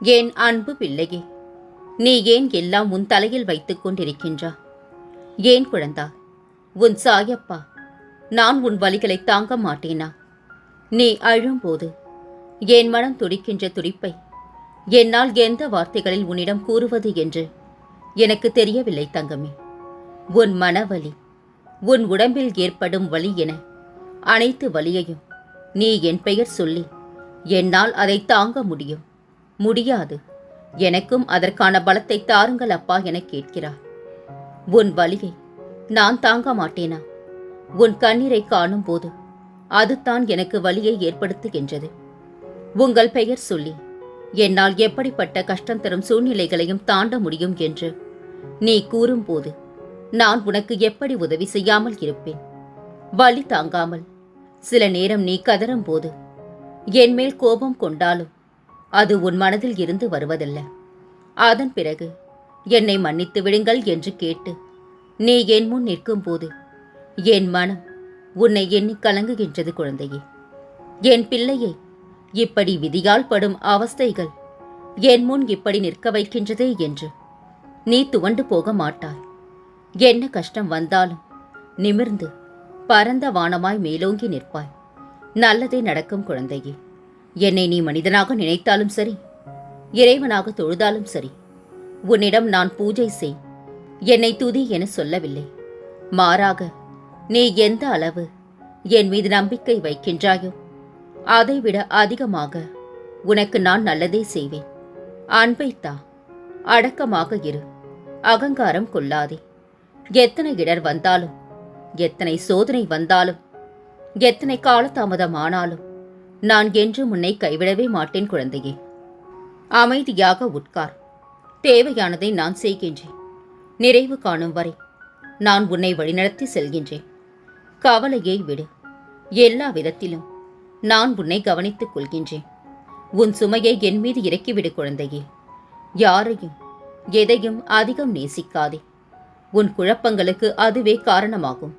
என் அன்பு பிள்ளையே நீ ஏன் எல்லாம் உன் தலையில் வைத்துக் கொண்டிருக்கின்றா? ஏன் குழந்தா உன் சாயப்பா நான் உன் வலிகளை தாங்க மாட்டேனா? நீ அழும்போது என் மனம் துடிக்கின்ற துடிப்பை என்னால் எந்த வார்த்தைகளில் உன்னிடம் கூறுவது என்று எனக்கு தெரியவில்லை தங்கமே. உன் மனவலி உன் உடம்பில் ஏற்படும் வலி என அனைத்து வலியையும் நீ என் பெயர் சொல்லி என்னால் அதை தாங்க முடியும். முடியாது. எனக்கும் அதற்கான பலத்தை தாருங்கள் அப்பா என கேட்கிறார். உன் வலியை நான் தாங்க மாட்டேனா? உன் கண்ணீரை காணும் போது அதுதான் எனக்கு வலியை ஏற்படுத்துகின்றது. உங்கள் பெயர் சொல்லி என்னால் எப்படிப்பட்ட கஷ்டம் தரும் சூழ்நிலைகளையும் தாண்ட முடியும் என்று நீ கூறும்போது நான் உனக்கு எப்படி உதவி செய்யாமல் இருப்பேன்? வலி தாங்காமல் சில நேரம் நீ கதறும் போது என் மேல் கோபம் கொண்டாலும் அது உன் மனதில் இருந்து வருவதல்ல. அதன் பிறகு என்னை மன்னித்து விடுங்கள் என்று கேட்டு நீ என் முன் நிற்கும்போது என் மனம் உன்னை எண்ணி கலங்குகின்றது குழந்தையே. என் பிள்ளையை இப்படி விதியால் படும் அவஸ்தைகள் என் முன் இப்படி நிற்க வைக்கின்றதே என்று நீ துவண்டு போக மாட்டாய். என்ன கஷ்டம் வந்தாலும் நிமிர்ந்து பரந்த வானமாய் மேலோங்கி நிற்பாய். நல்லதே நடக்கும் குழந்தையே. என்னை நீ மனிதனாக நினைத்தாலும் சரி இறைவனாக தொழுதாலும் சரி உன்னிடம் நான் பூஜை செய் என்னை துதி என சொல்லவில்லை. மாறாக நீ எந்த அளவு என் மீது நம்பிக்கை வைக்கின்றாயோ அதைவிட அதிகமாக உனக்கு நான் நல்லதே செய்வேன். அன்பைத்தா அடக்கமாக இரு அகங்காரம் கொள்ளாதே. எத்தனை இடர் வந்தாலும் எத்தனை சோதனை வந்தாலும் எத்தனை காலதாமதம் ஆனாலும் நான் என்று முன்னை கைவிடவே மாட்டேன் குழந்தையே. அமைதியாக உட்கார். தேவையானதை நான் செய்கின்றேன். நிறைவு காணும் வரை நான் உன்னை வழிநடத்தி செல்கின்றேன். கவலையை விடு. எல்லா விதத்திலும் நான் உன்னை கவனித்துக் கொள்கின்றேன். உன் சுமையை என் மீது இறக்கிவிடு குழந்தையே. யாரையும் எதையும் அதிகம் நேசிக்காதே. உன் குழப்பங்களுக்கு அதுவே காரணமாகும்.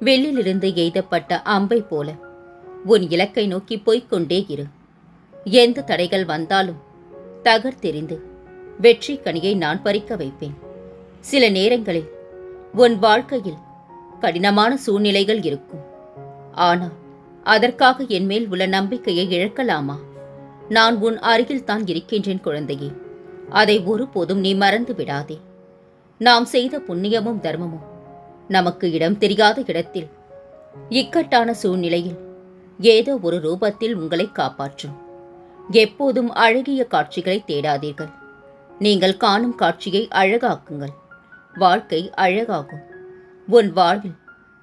வெளியிலிருந்து எய்தப்பட்ட அம்பை போல உன் இலக்கை நோக்கி போய்கொண்டே இரு. எந்த தடைகள் வந்தாலும் தகர்த்தெறிந்து வெற்றி கனியை நான் பறிக்க வைப்பேன். சில நேரங்களில் உன் வாழ்க்கையில் கடினமான சூழ்நிலைகள் இருக்கும். ஆனால் அதற்காக என் மேல் உள்ள நம்பிக்கையை இழக்கலாமா? நான் உன் அருகில் தான் இருக்கின்றேன் குழந்தையே. அதை ஒருபோதும் நீ மறந்து விடாதே. நாம் செய்த புண்ணியமும் தர்மமும் நமக்கு இடம் தெரியாத இடத்தில் இக்கட்டான சூழ்நிலையில் ஏதோ ஒரு ரூபத்தில் உங்களை காப்பாற்றும். எப்போதும் அழகிய காட்சிகளை தேடாதீர்கள். நீங்கள் காணும் காட்சியை அழகாக்குங்கள். வாழ்க்கை அழகாகும். உன் வாழ்வில்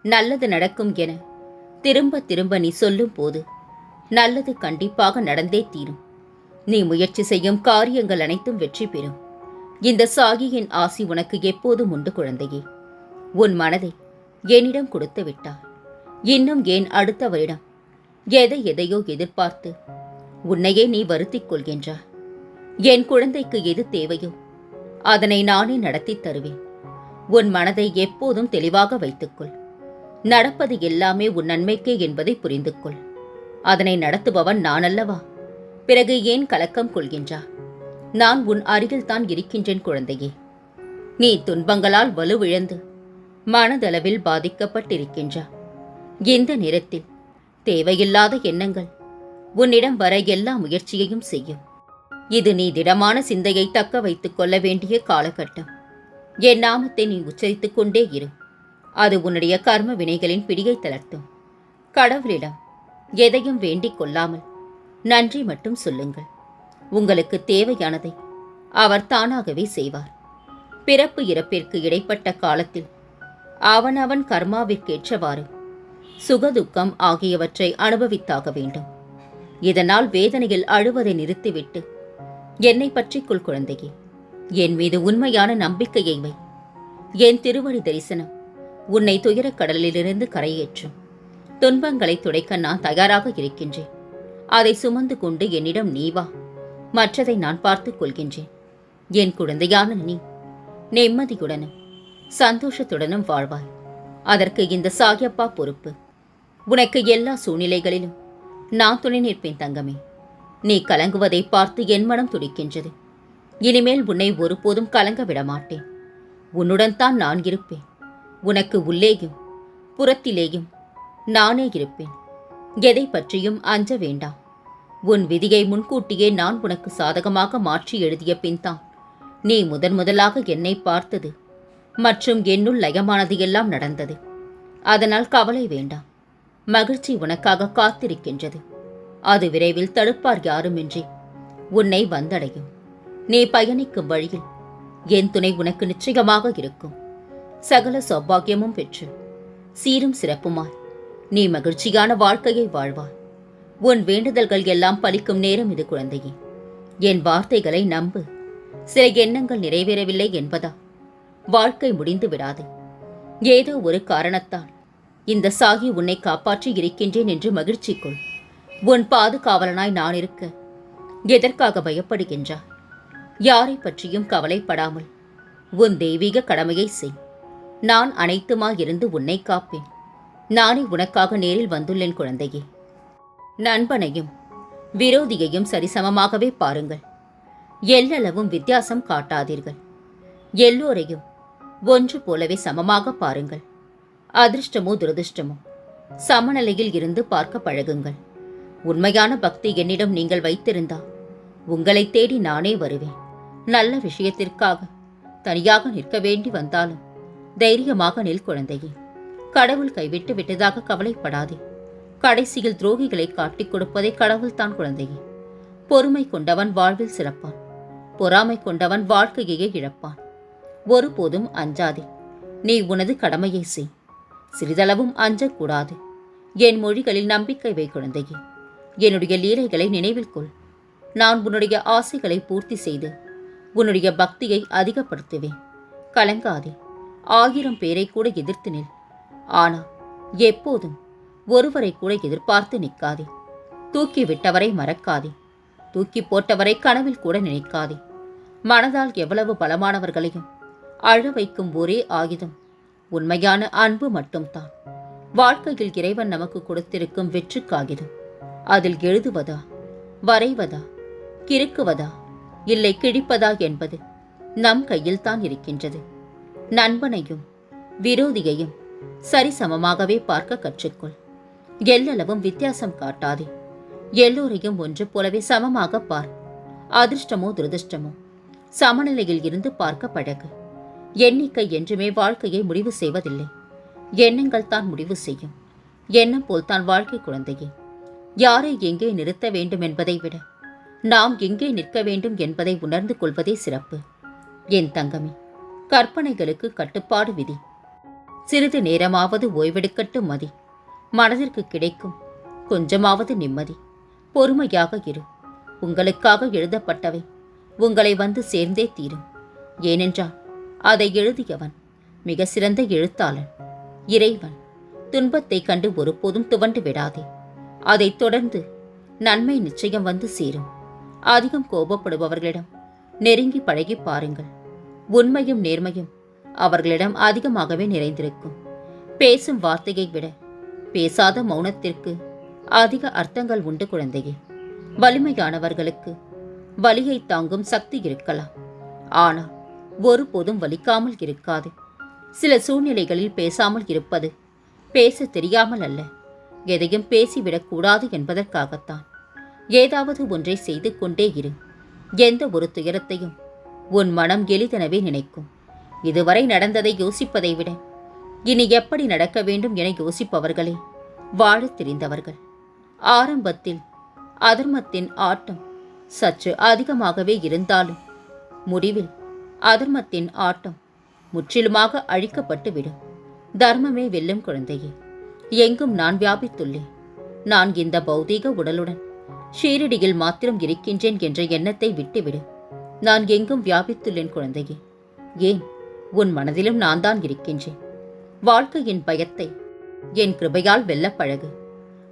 நல்லது நடக்கும் என திரும்ப திரும்ப நீ சொல்லும் போது நல்லது கண்டிப்பாக நடந்தே தீரும். நீ முயற்சி செய்யும் காரியங்கள் அனைத்தும் வெற்றி பெறும். இந்த சாகியின் ஆசி உனக்கு எப்போதும் உண்டு குழந்தையே. உன் மனதை என்னிடம் கொடுத்து விட்டார் இன்னும் ஏன் அடுத்தவரிடம் எதை எதையோ எதிர்பார்த்து உன்னையே நீ வருத்திக் கொள்கின்றாய். என் குழந்தைக்கு எது தேவையோ அதனை நானே நடத்தித் தருவேன். உன் மனதை எப்போதும் தெளிவாக வைத்துக்கொள். நடப்பது எல்லாமே உன் நன்மைக்கே என்பதை புரிந்து கொள் அதனை நடத்துபவன் நான் அல்லவா பிறகு ஏன் கலக்கம் கொள்கின்றா நான் உன் அருகில்தான் இருக்கின்றேன் குழந்தையே. நீ துன்பங்களால் வலுவிழந்து மனதளவில் பாதிக்கப்பட்டிருக்கின்றா இந்த நேரத்தில் தேவையில்லாத எண்ணங்கள். உன்னிடம் வர எல்லா முயற்சியையும் செய்யும். இது நீ திடமான சிந்தையை தக்க வைத்துக் கொள்ள வேண்டிய காலகட்டம். என் நாமத்தை நீ உச்சரித்துக் கொண்டே இரு. அது உன்னுடைய கர்ம வினைகளின் பிடியை தளர்த்தும். கடவுளிடம் எதையும் வேண்டிக் கொள்ளாமல் நன்றி மட்டும் சொல்லுங்கள். உங்களுக்கு தேவையானதை அவர் தானாகவே செய்வார். பிறப்பு இறப்பிற்கு இடைப்பட்ட காலத்தில் அவனவன் கர்மாவிற்கேற்றவாறு சுகதுக்கம் ஆகியவற்றை அனுபவித்தாக வேண்டும். இதனால் வேதனையில் அழுவதை நிறுத்திவிட்டு என்னை பற்றிக்குள் குழந்தையே என் மீது உண்மையான நம்பிக்கையை வை. என் திருவடி தரிசனம் உன்னை துயரக் கடலிலிருந்து கரையேற்றும். துன்பங்களை துடைக்க நான் தயாராக இருக்கின்றேன். அதை சுமந்து கொண்டு என்னிடம் நீ வா. மற்றதை நான் பார்த்துக் கொள்கின்றேன். என் குழந்தையான நீ நிம்மதியுடனும் சந்தோஷத்துடனும் வாழ்வாய். அதற்கு இந்த சாயப்பா பொறுப்பு. உனக்கு எல்லா சூழ்நிலைகளிலும் நான் துணை நிற்பேன் தங்கமே. நீ கலங்குவதை பார்த்து என் மனம் துடிக்கின்றது. இனிமேல் உன்னை ஒருபோதும் கலங்க விட மாட்டேன் உன்னுடன் தான் நான் இருப்பேன். உனக்கு உள்ளேயும் புறத்திலேயும் நானே இருப்பேன். எதை பற்றியும் அஞ்ச வேண்டாம். உன் விதியை முன்கூட்டியே நான் உனக்கு சாதகமாக மாற்றி எழுதிய பின்தான் நீ முதன் முதலாக என்னை பார்த்தது மற்றும் என்னுள் லயமானது எல்லாம் நடந்தது. அதனால் கவலை வேண்டாம். மகிழ்ச்சி உனக்காக காத்திருக்கின்றது. அது விரைவில் தடுப்பார் யாருமின்றி. உன்னை வந்தடையும். நீ பயணிக்கும் வழியில். என் துணை உனக்கு நிச்சயமாக இருக்கும். சகல சௌபாகியமும் பெற்று. சீரும் சிறப்புமாய். நீ மகிழ்ச்சியான வாழ்க்கையை வாழ்வாய். உன் வேண்டுதல்கள் எல்லாம் பலிக்கும் நேரம் இது குழந்தையே. என் வார்த்தைகளை நம்பு. சில எண்ணங்கள் நிறைவேறவில்லை என்பதா? வாழ்க்கை முடிந்து விடாது. ஏதோ ஒரு காரணத்தால். இந்த சாகி உன்னை காப்பாற்றி இருக்கின்றேன் என்று மகிழ்ச்சி கொள் உன் பாதுகாவலனாய் நான் இருக்க எதற்காக பயப்படுகின்றாய் யாரை பற்றியும் கவலைப்படாமல் உன் தெய்வீக கடமையை செய். நான் அனைத்துமாயிருந்து உன்னை காப்பேன். நானே உனக்காக நேரில் வந்துள்ளேன் குழந்தையே. நண்பனையும் விரோதியையும் சரிசமமாகவே பாருங்கள். எல்லளவும் வித்தியாசம் காட்டாதீர்கள். எல்லோரையும் ஒன்று போலவே சமமாக பாருங்கள். அதிர்ஷ்டமோ துரதிர்ஷ்டமோ. சமநிலையில் இருந்து பார்க்க பழகுங்கள். உண்மையான பக்தி என்னிடம் நீங்கள் வைத்திருந்தா உங்களை தேடி நானே வருவேன். நல்ல விஷயத்திற்காக தனியாக நிற்க வேண்டி வந்தாலும் தைரியமாக நில் குழந்தையே. கடவுள் கைவிட்டு விட்டதாக கவலைப்படாதே. கடைசியில் துரோகிகளை காட்டிக் கொடுப்பதே கடவுள்தான் குழந்தையே. பொறுமை கொண்டவன் வாழ்வில் சிறப்பான். பொறாமை கொண்டவன் வாழ்க்கையையே இழப்பான். ஒருபோதும் அஞ்சாதே. நீ உனது கடமையை செய். சிறிதளவும் அஞ்சக்கூடாது. என் மொழிகளில் நம்பிக்கை வை குழந்தையே. என்னுடைய லீலைகளை நினைவில் கொள். நான் உன்னுடைய ஆசைகளை பூர்த்தி செய்து உன்னுடைய பக்தியை அதிகப்படுத்துவேன். கலங்காதே. ஆயிரம் பேரை கூட எதிர்த்து நில். ஆனால் எப்போதும் ஒருவரை கூட எதிர்பார்த்து நிற்காதே. தூக்கி விட்டவரை மறக்காதே. தூக்கி போட்டவரை கனவில் கூட நினைக்காதே. மனதால் எவ்வளவு பலமானவர்களையும் அழ வைக்கும் ஒரே ஆயுதம் உண்மையான அன்பு மட்டும்தான். வாழ்க்கையில் இறைவன் நமக்கு கொடுத்திருக்கும் வெற்றி காகிதம் அதில் எழுதுவதா? வரைவதா? கிறுக்குவதா? இல்லை கிழிப்பதா என்பது நம் கையில் தான் இருக்கின்றது. நண்பனையும் விரோதியையும் சரிசமமாகவே பார்க்க கற்றுக்கொள். எல்லளவும் வித்தியாசம் காட்டாதே. எல்லோரையும் ஒன்று போலவே சமமாக பார். அதிர்ஷ்டமோ துரதிர்ஷ்டமோ சமநிலையில் இருந்து பார்க்க பழகு. எண்ணிக்கை என்றுமே வாழ்க்கையை முடிவு செய்வதில்லை. எண்ணங்கள் தான் முடிவு செய்யும். எண்ணம் போல்தான் வாழ்க்கை குழந்தையே. யாரை எங்கே நிறுத்த வேண்டும் என்பதை விட நாம் எங்கே நிற்க வேண்டும் என்பதை உணர்ந்து கொள்வதே சிறப்பு. என் தங்கமே கற்பனைகளுக்கு கட்டுப்பாடு விதி. சிறிது நேரமாவது ஓய்வெடுக்கட்டும் மதி. மனதிற்கு கிடைக்கும் கொஞ்சமாவது நிம்மதி. பொறுமையாக இரு. உங்களுக்காக எழுதப்பட்டவை. உங்களை வந்து சேர்ந்தே தீரும். ஏனென்றால் அதை எழுதியவன் மிக சிறந்த எழுத்தாளன். இறைவன் துன்பத்தை கண்டு ஒருபோதும் துவண்டு விடாதே. அதைத் தொடர்ந்து நன்மை நிச்சயம் வந்து சேரும். அதிகம் கோபப்படுபவர்களிடம் நெருங்கி பழகி பாருங்கள். உண்மையும் நேர்மையும் அவர்களிடம் அதிகமாகவே நிறைந்திருக்கும். பேசும் வார்த்தையை விட பேசாத மௌனத்திற்கு அதிக அர்த்தங்கள் உண்டு குழந்தையே. வலிமையானவர்களுக்கு வலியை தாங்கும் சக்தி இருக்கலாம். ஆனால் ஒருபோதும் வலிக்காமல் இருக்காது. சில சூழ்நிலைகளில் பேசாமல் இருப்பது பேச தெரியாமல் அல்ல. எதையும் பேசிவிடக்கூடாது என்பதற்காகத்தான். ஏதாவது ஒன்றை செய்து கொண்டே இரு. எந்த ஒரு துயரத்தையும் உன் மனம் எளிதெனவே நினைக்கும். இதுவரை நடந்ததை யோசிப்பதை விட இனி எப்படி நடக்க வேண்டும் என யோசிப்பவர்களே வாழத் தெரிந்தவர்கள். ஆரம்பத்தில் அதர்மத்தின் ஆட்டம் சற்று அதிகமாகவே இருந்தாலும் முடிவில் அதர்மத்தின் ஆட்டம் முற்றிலுமாக அழிக்கப்பட்டுவிடும். தர்மமே வெல்லும் குழந்தையே எங்கும் நான் வியாபித்துள்ளேன். நான் இந்த பௌதீக உடலுடன் ஷீரடியில் மாத்திரம் இருக்கின்றேன் என்ற எண்ணத்தை விட்டுவிடு. நான் எங்கும் வியாபித்துள்ளேன் குழந்தையே ஏன் உன் மனதிலும் நான் தான் இருக்கின்றேன்? வாழ்க்கையின் பயத்தை என் கிருபையால் வெல்லப் பழகு.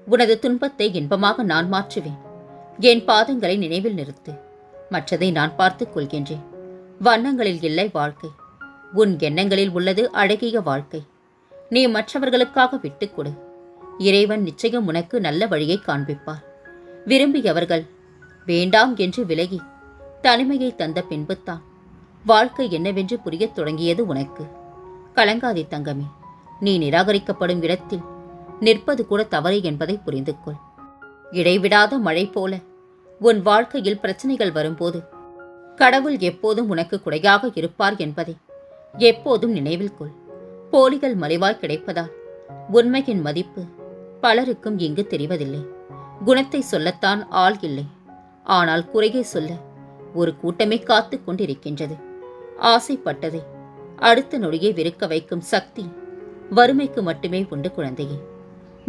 உனது துன்பத்தை இன்பமாக நான் மாற்றுவேன். என் பாதங்களை நினைவில் நிறுத்து. மற்றதை நான் பார்த்துக் கொள்கின்றேன். வண்ணங்களில் இல்லை வாழ்க்கை. உன் எண்ணங்களில் உள்ளது அழகிய வாழ்க்கை. நீ மற்றவர்களுக்காக விட்டுக்கொடு இறைவன் நிச்சயம் உனக்கு நல்ல வழியை காண்பிப்பார். விரும்பியவர்கள் வேண்டாம் என்று விலகி தனிமையை தந்த பின்புத்தான் வாழ்க்கை என்னவென்று புரியத் தொடங்கியது உனக்கு. கலங்காதே தங்கமே. நீ நிராகரிக்கப்படும் இடத்தில் நிற்பது கூட தவறு என்பதை புரிந்து கொள் இடைவிடாத மழை போல உன் வாழ்க்கையில் பிரச்சனைகள் வரும்போது கடவுள் எப்போதும் உனக்கு குடையாக இருப்பார் என்பதை எப்போதும் நினைவில் கொள். போலிகள் மலிவாய் கிடைப்பதால் உண்மையின் மதிப்பு பலருக்கும் இங்கு தெரிவதில்லை. குணத்தை சொல்லத்தான் ஆள் இல்லை. ஆனால் குறையை சொல்ல ஒரு கூட்டமே காத்து கொண்டிருக்கின்றது. ஆசைப்பட்டதை அடுத்த நொடியை விருக்க வைக்கும் சக்தி வறுமைக்கு மட்டுமே உண்டு குழந்தையே.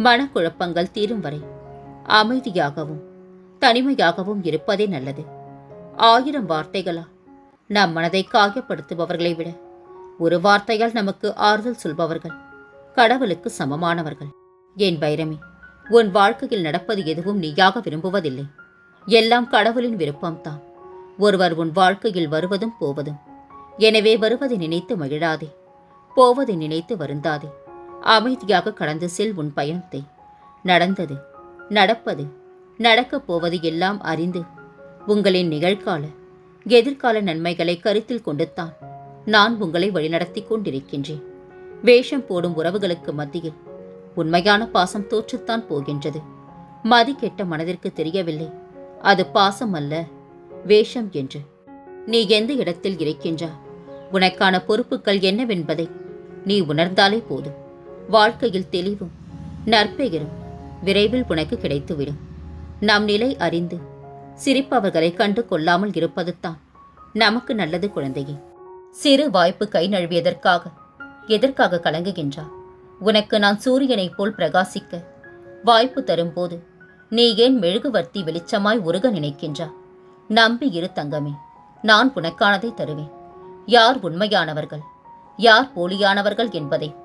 மனக்குழப்பங்கள் தீரும் வரை அமைதியாகவும் தனிமையாகவும் இருப்பதே நல்லது. ஆயிரம் வார்த்தைகளா? நம் மனதை காயப்படுத்துபவர்களை விட ஒரு வார்த்தையால் நமக்கு ஆறுதல் சொல்பவர்கள் கடவுளுக்கு சமமானவர்கள். என் பைரமி உன் வாழ்க்கையில் நடப்பது எதுவும் நீயாக விரும்புவதில்லை. எல்லாம் கடவுளின் விருப்பம்தான். ஒருவர் உன் வாழ்க்கையில் வருவதும் போவதும். எனவே வருவதை நினைத்து மகிழாதே. போவதை நினைத்து வருந்தாதே. அமைதியாக கடந்து செல் உன் பயணத்தை. நடந்தது நடப்பது நடக்கப் போவது எல்லாம் அறிந்து உங்களின் நிகழ்கால எதிர்கால நன்மைகளை கருத்தில் கொண்டுத்தான் நான் உங்களை வழிநடத்திக் கொண்டிருக்கின்றேன். வேஷம் போடும் உறவுகளுக்கு மத்தியில் உண்மையான பாசம் தோற்றுத்தான் போகின்றது. மதி கெட்ட மனதிற்கு தெரியவில்லை. அது பாசம் அல்ல வேஷம் என்று. நீ எந்த இடத்தில் இருக்கின்றா உனக்கான பொறுப்புகள் என்னவென்பதை நீ உணர்ந்தாலே போதும். வாழ்க்கையில் தெளிவும் நற்பெயரும் விரைவில் உனக்கு கிடைத்துவிடும். நம் நிலை அறிந்து சிரிப்பவர்களை கண்டு கொள்ளாமல் இருப்பதுதான் நமக்கு நல்லது குழந்தையே. சிறு வாய்ப்பு கை நழுவியதற்காக எதற்காக கலங்குகின்றா உனக்கு நான் சூரியனைப் போல் பிரகாசிக்க வாய்ப்பு தரும்போது நீ ஏன் மெழுகுவர்த்தி வெளிச்சமாய் உருக நினைக்கின்றா நம்பி இரு தங்கமே நான் உனக்கானதை தருவேன். யார் உண்மையானவர்கள் யார் போலியானவர்கள் என்பதை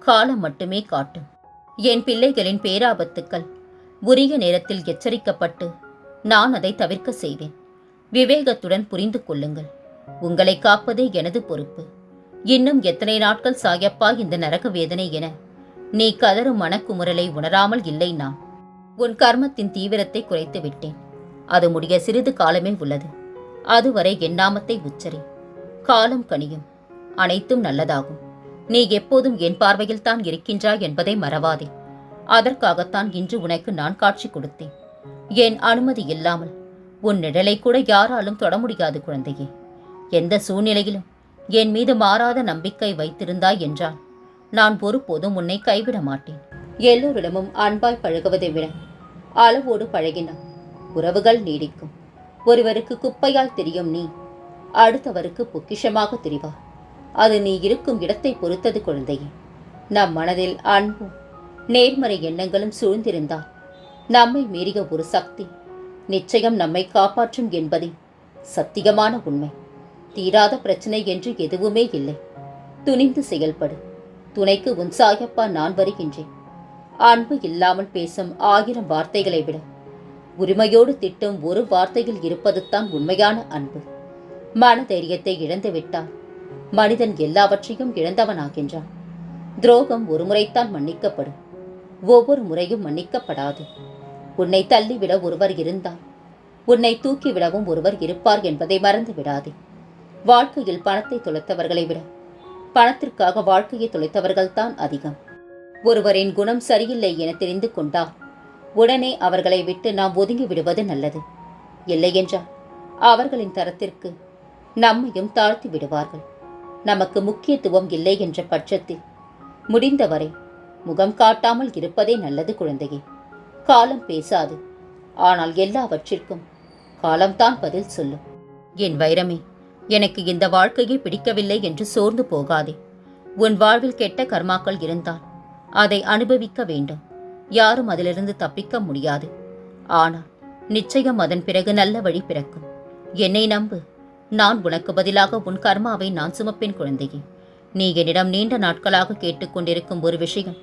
காலம் மட்டுமே காட்டும். என் பிள்ளைகளின் பேராபத்துக்கள் உரிய நேரத்தில் எச்சரிக்கப்பட்டு நான் அதை தவிர்க்க செய்வேன். விவேகத்துடன் புரிந்து கொள்ளுங்கள். உங்களை காப்பதே எனது பொறுப்பு. இன்னும் எத்தனை நாட்கள் சாயப்பா இந்த நரக வேதனை என. நீ கதறும் மனக்குமுறலை உணராமல் இல்லை நான். உன் கர்மத்தின் தீவிரத்தை குறைத்து விட்டேன். அது முடிய சிறிது காலமே உள்ளது. அதுவரை என் நாமத்தை உச்சரி. காலம் கனியும். அனைத்தும் நல்லதாகும். நீ எப்போதும் என் பார்வையில்தான் இருக்கின்றாய் என்பதை மறவாதே. அதற்காகத்தான் இன்று உனக்கு நான் காட்சி கொடுத்தேன். என் அனுமதி இல்லாமல்? உன் நிழலை கூட யாராலும் தொட முடியாது குழந்தையே. எந்த சூழ்நிலையிலும் என் மீது மாறாத நம்பிக்கை வைத்திருந்தாய் என்றால் நான் ஒருபோதும் உன்னை கைவிட மாட்டேன். எல்லோரிடமும் அன்பாய் பழகுவதை விட அளவோடு பழகினான் உறவுகள் நீடிக்கும். ஒருவருக்கு குப்பையாய் தெரியும் நீ அடுத்தவருக்கு பொக்கிஷமாக தெரிவார் அது நீ இருக்கும் இடத்தை பொறுத்தது குழந்தையே. நம் மனதில் அன்பும் நேர்மறை எண்ணங்களும் சூழ்ந்திருந்தால் நம்மை மீறிய ஒரு சக்தி. நிச்சயம் நம்மை காப்பாற்றும் என்பதே சத்தியமான உண்மை. தீராத பிரச்சனை என்று எதுவுமே இல்லை. துணிந்து செயல்படு. துணைக்கு உன் சாயப்பா நான் வருகின்றேன். அன்பு இல்லாமல் பேசும் ஆயிரம் வார்த்தைகளை விட. உரிமையோடு திட்டும் ஒரு வார்த்தையில் இருப்பது தான் உண்மையான அன்பு. மன தைரியத்தை இழந்துவிட்டால் மனிதன் எல்லாவற்றையும் இழந்தவனாகின்றான். துரோகம் ஒரு முறைத்தான் மன்னிக்கப்படும். ஒவ்வொரு முறையும் மன்னிக்கப்படாது. உன்னை தள்ளிவிட ஒருவர் இருந்தால் உன்னை தூக்கிவிடவும் ஒருவர் இருப்பார் என்பதை மறந்து விடாதே வாழ்க்கையில் பணத்தை தொலைத்தவர்களை விட பணத்திற்காக வாழ்க்கையை தொலைத்தவர்கள்தான் அதிகம். ஒருவரின் குணம் சரியில்லை என தெரிந்து கொண்டால் உடனே அவர்களை விட்டு நாம் ஒதுங்கி விடுவது நல்லது. இல்லையென்றால் அவர்களின் தரத்திற்கு நம்மையும் தாழ்த்தி விடுவார்கள். நமக்கு முக்கியத்துவம் இல்லை என்ற பட்சத்தில் முடிந்தவரை முகம் காட்டாமல் இருப்பதே நல்லது குழந்தையே. காலம் பேசாது. ஆனால் எல்லாவற்றிற்கும் காலம்தான் பதில் சொல்லும். என் வைரமே எனக்கு இந்த வாழ்க்கையை பிடிக்கவில்லை என்று சோர்ந்து போகாதே. உன் வாழ்வில் கெட்ட கர்மாக்கள் இருந்தால் அதை அனுபவிக்க வேண்டும். யாரும் அதிலிருந்து தப்பிக்க முடியாது. ஆனால் நிச்சயம் அதன் பிறகு நல்ல வழி பிறக்கும். என்னை நம்பு நான் உனக்கு பதிலாக உன் கர்மாவை நான் சுமப்பேன் குழந்தையே. நீ என்னிடம் நீண்ட நாட்களாக கேட்டுக்கொண்டிருக்கும் ஒரு விஷயம்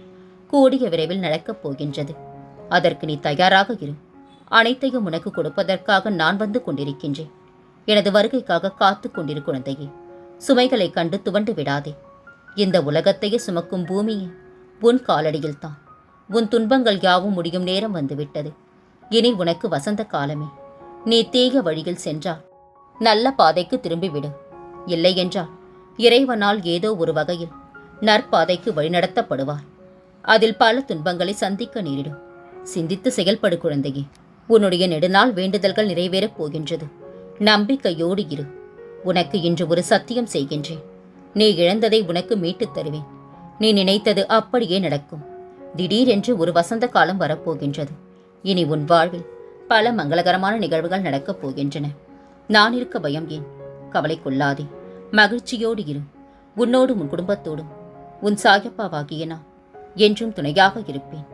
கூடிய விரைவில் நடக்கப் போகின்றது. அதற்கு நீ தயாராக இரு. அனைத்தையும் உனக்கு கொடுப்பதற்காக நான் வந்து கொண்டிருக்கின்றேன். எனது வருகைக்காக காத்து கொண்டிரு குழந்தையே. சுமைகளை கண்டு துவண்டு விடாதே. இந்த உலகத்தையே சுமக்கும் பூமியே உன் காலடியில்தான் உன் துன்பங்கள் யாவும் முடியும் நேரம் வந்துவிட்டது. இனி உனக்கு வசந்த காலமே. நீ தீக வழியில் சென்றால் நல்ல பாதைக்கு திரும்பிவிடு. இல்லை என்றால் இறைவனால் ஏதோ ஒரு வகையில் நற்பாதைக்கு வழிநடத்தப்படுவார் அதில் பல துன்பங்களை சந்திக்க நேரிடும். சிந்தித்து செயல்படு குழந்தையே. உன்னுடைய நெடுநாள் வேண்டுதல்கள் நிறைவேறப் போகின்றது. நம்பிக்கையோடு இரு. உனக்கு இன்று ஒரு சத்தியம் செய்கின்றேன். நீ இழந்ததை உனக்கு மீட்டுத் தருவேன். நீ நினைத்தது அப்படியே நடக்கும். திடீரென்று ஒரு வசந்த காலம் வரப்போகின்றது. இனி உன் வாழ்வில் பல மங்களகரமான நிகழ்வுகள் நடக்கப் போகின்றன. நான் இருக்க பயம் ஏன்? கவலை கொள்ளாதே. மகிழ்ச்சியோடு இரு. உன்னோடும் உன் குடும்பத்தோடும். உன் சாயப்பாவாகிய நான் என்றும் துணையாக இருப்பேன்.